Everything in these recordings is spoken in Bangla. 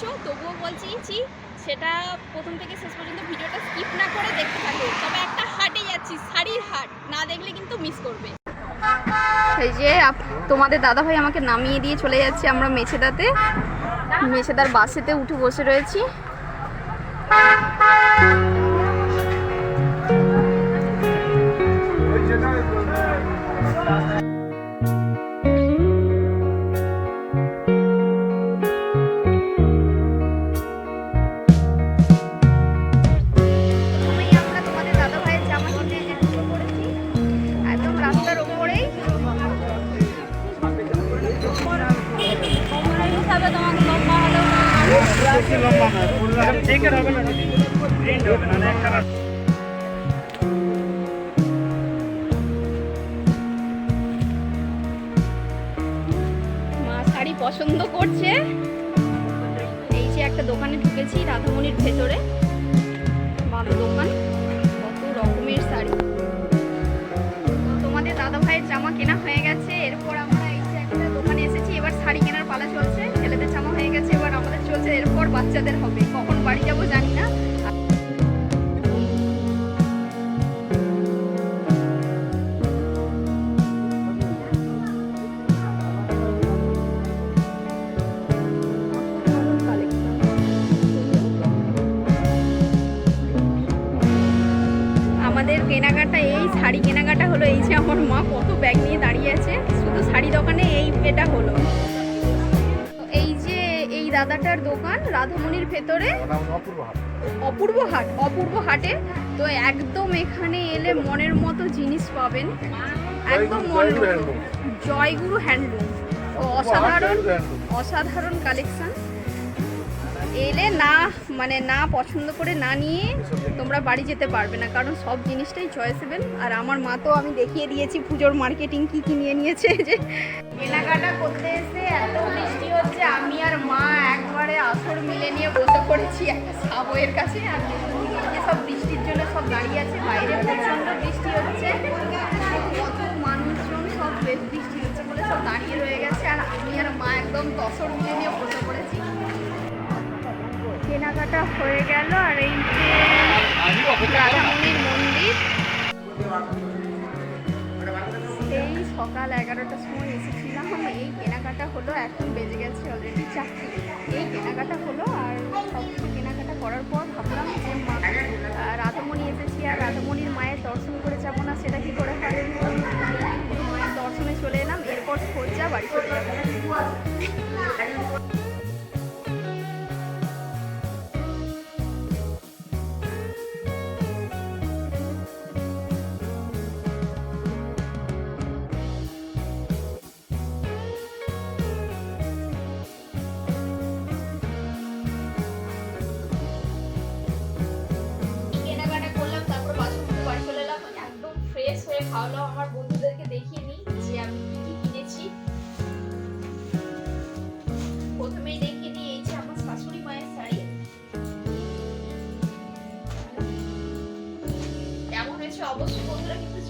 দেখছ? তবুও বলছি জি সেটা প্রথম থেকে শেষ পর্যন্ত ভিডিওটা স্কিপ না করে দেখতে থাকো। তবে একটা হাটে যাচ্ছি, শাড়ির হাট না দেখলে কিন্তু মিস করবে। এই যে তোমাদের দাদা ভাই আমাকে নামিয়ে দিয়ে চলে যাচ্ছে আমরা মেছেদাতে। মেছেদার বাসেতে উঠে বসে রয়েছি। শাড়ি পছন্দ করছে। এই যে একটা দোকানে ঢুকেছি রাধামণির ভেতরে ভালো দোকান। এরপর বাচ্চাদের হবে, কখন বাড়ি যাব জানি না। আমাদের কেনাকাটা এই শাড়ি কেনাকাটা হলো, এই যে আমার মা কত ব্যাগ নিয়ে দাঁড়িয়ে আছে, শুধু শাড়ি দোকানে এই এটা হলো। দাদাটার দোকান রাধামণির ভেতরে। অপূর্ব হাট। অপূর্ব হাটে তো একদম এখানে এলে মনের মতো জিনিস পাবেন। একদম মন জয়গুরু হ্যান্ডলুম অসাধারণ অসাধারণ কালেকশন এলে না মানে না পছন্দ করে না নিয়ে তোমরা বাড়ি যেতে পারবে না, কারণ সব জিনিসটাই চয়েসেবেল আর আমার মা তো আমি দেখিয়ে দিয়েছি পুজোর মার্কেটিং কি কি নিয়ে নিয়েছে যে। কেনাকাটা করতে এসে এত বৃষ্টি হচ্ছে, আমি আর মা একবারে আসর মিলে নিয়ে বসে পড়েছি একটা সাবয়ের কাছে। আর সব বৃষ্টির জন্য সব দাঁড়িয়ে আছে, বাইরে প্রচণ্ড বৃষ্টি হচ্ছে। কত মানুষজন সব বৃষ্টি হচ্ছে বলে সব দাঁড়িয়ে রয়ে গেছে, আর আমি আর মা একদম দশর কেনাকাটা হয়ে গেল আর এই যে রাধামণির মন্দির। সেই সকাল এগারোটার সময় এসেছিলাম। এই কেনাকাটা হলো, এখন বেজে গেছে অলরেডি চারটি। এই কেনাকাটা হলো আর সব কিছু কেনাকাটা করার পর ভাবলাম যে মা রাধামণি এসেছি আর রাধামণির মায়ের দর্শন করে যাব না, সেটা কি করে হয়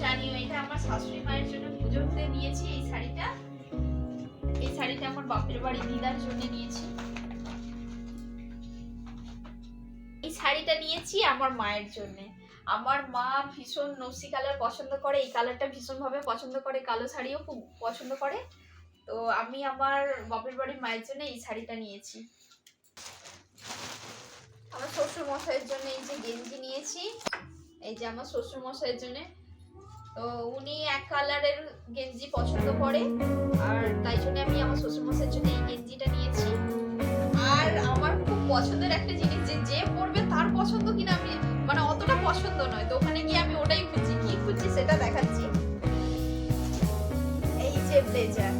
জানিও এটা আমার শাশুড়ি মায়ের জন্য পুজোতে নিয়েছি এই শাড়িটা। এই শাড়িটা আমার বাপের বাড়ি দিদার জন্য নিয়েছি। এই শাড়িটা নিয়েছি আমার মায়ের জন্য। আমার মা ভীষণ নসি কালার পছন্দ করে, এই কালারটা ভীষণভাবে পছন্দ করে, কালো শাড়িও খুব পছন্দ করে। তো আমি আমার বাপের বাড়ির মায়ের জন্য এই শাড়িটা নিয়েছি। আমার শ্বশুর মশাইয়ের জন্য এই যে গেঞ্জি নিয়েছি, এই যে আমার শ্বশুর মশাইয়ের জন্য উনি এক কালারের গেঞ্জি পছন্দ করে, আর তাই জন্য আমি আমার শ্বশুর মশাইয়ের জন্য এই গেঞ্জিটা নিয়েছি। আর আমার খুব পছন্দের একটা জিনিস যে যে পরবে তার পছন্দ কিনা আমি মানে অতটা পছন্দ নয়। তো ওখানে গিয়ে আমি ওটাই খুঁজছি, কি খুঁজছি সেটা দেখাচ্ছি। এই যে ব্লেজার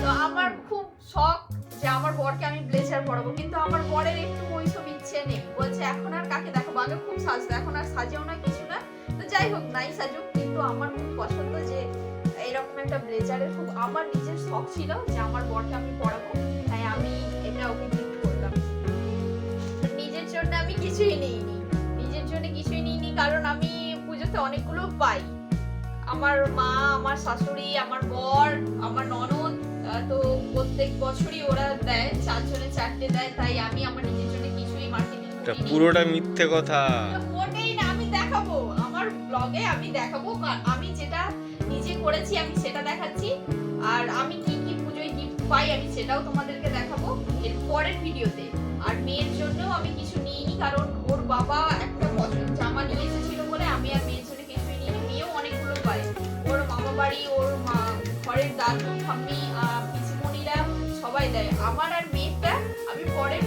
তো আমার খুব শখ যে আমার বরকে আমি ব্লেজার পরাবো, কিন্তু আমার বরের একটু ওইসব ইচ্ছে নেই। বলছে, এখন আর কাকে দেখাবো? আগে খুব সাজতো, এখন আর সাজেও না কিছু। যাই হোক নাই সাজুক কিন্তু আমার খুব পছন্দ যে এরকম একটা ব্লেজারের খুব আমার নিজের শখ ছিল যে আমার বরকে আমি পরাবো তাই আমি এটা ওকে গিফট করলাম। নিজের জন্য আমি কিছুই নিইনি। নিজের জন্য কিছুই নিইনি কারণ আমি পুজোতে অনেকগুলো পাই। আমার মা আমার শাশুড়ি আমার বর আমার ননদ তো প্রত্যেক বছরই ওরা দেয় চারজনে চারটে দেয় তাই আমি আমার নিজের জন্য কিছুই মার্কেটিং পুরোটা মিথ্যে কথা। মোটেই না আমি দেখাবো। ব্লগে আমি দেখাবো আমি যেটা নিজে করেছি, আমি সেটা দেখাচ্ছি। আর আমি কি কি পুজোয় গিফট পাই, আমি সেটাও তোমাদেরকে দেখাবো এর পরের ভিডিওতে। আর মেয়ের জন্য আমি কিছু নিইনি, কারণ ওর বাবা একটা পছন্দ, জামা নিয়ে এসেছিল বলে আমি আর মেয়ের জন্য কিছুই নিইনি, মেয়েও অনেকগুলো পায়। ওর মামা বাড়ি, ওর মা, ঘরের দাদু, ঠাম্মি পিসিমণিরা সবাই দেয়। আমার আর মেয়েরটা আমি পরের